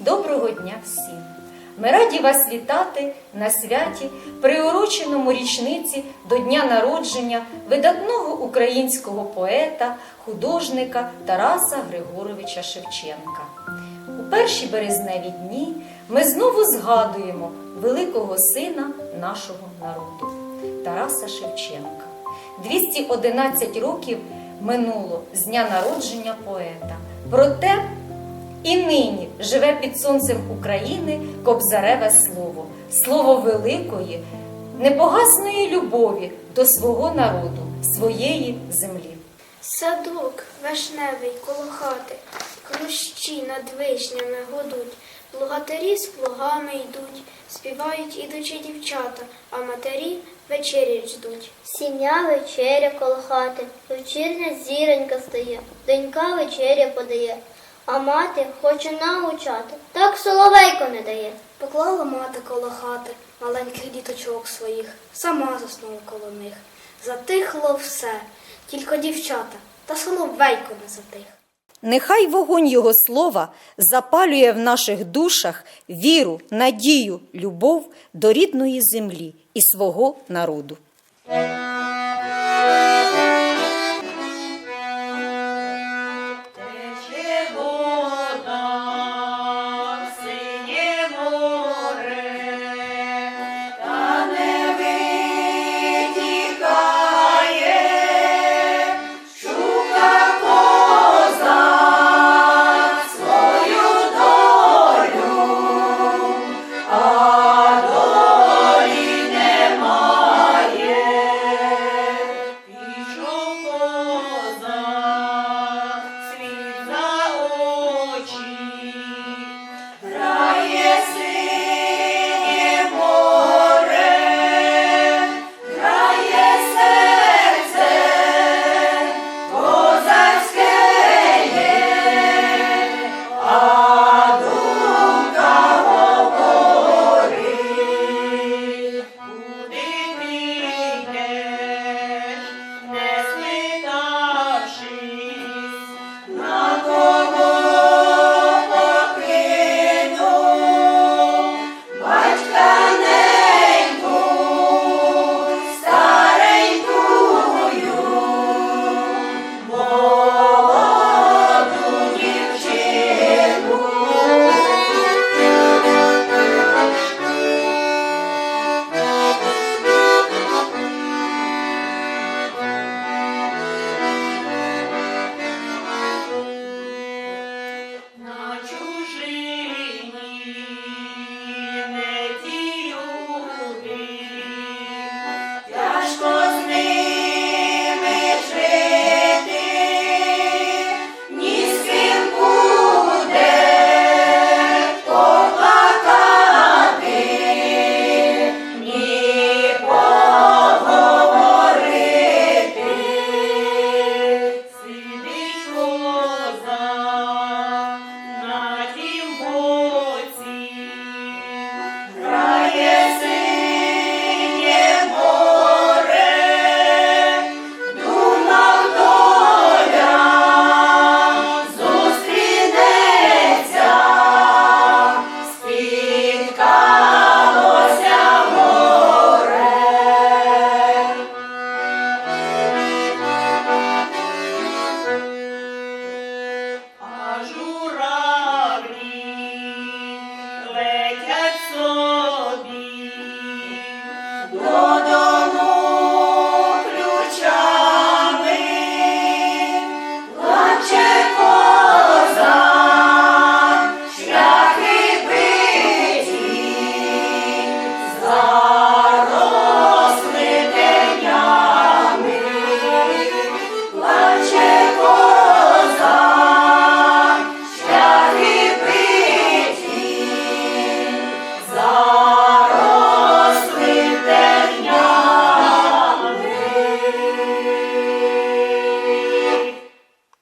Доброго дня всім! Ми раді вас вітати на святі, приуроченому річниці до дня народження видатного українського поета, художника Тараса Григоровича Шевченка. У перші березневі дні ми знову згадуємо великого сина нашого народу Тараса Шевченка. 211 років минуло з дня народження поета. Проте і нині живе під сонцем України кобзареве слово, слово великої, непогасної любові до свого народу, своєї землі. Садок вишневий коло хати, хрущі над вишнями годуть, плугатарі з плугами йдуть, співають ідучі дівчата, а матері вечері ждуть. Сім'я вечеря коло хати, вечірня зіронька стає, донька вечеря подає, а мати хоче научати, так соловейко не дає. Поклала мати коло хати маленьких діточок своїх, сама заснула коло них. Затихло все, тільки дівчата, та соловейко не затих. Нехай вогонь Його слова запалює в наших душах віру, надію, любов до рідної землі і свого народу.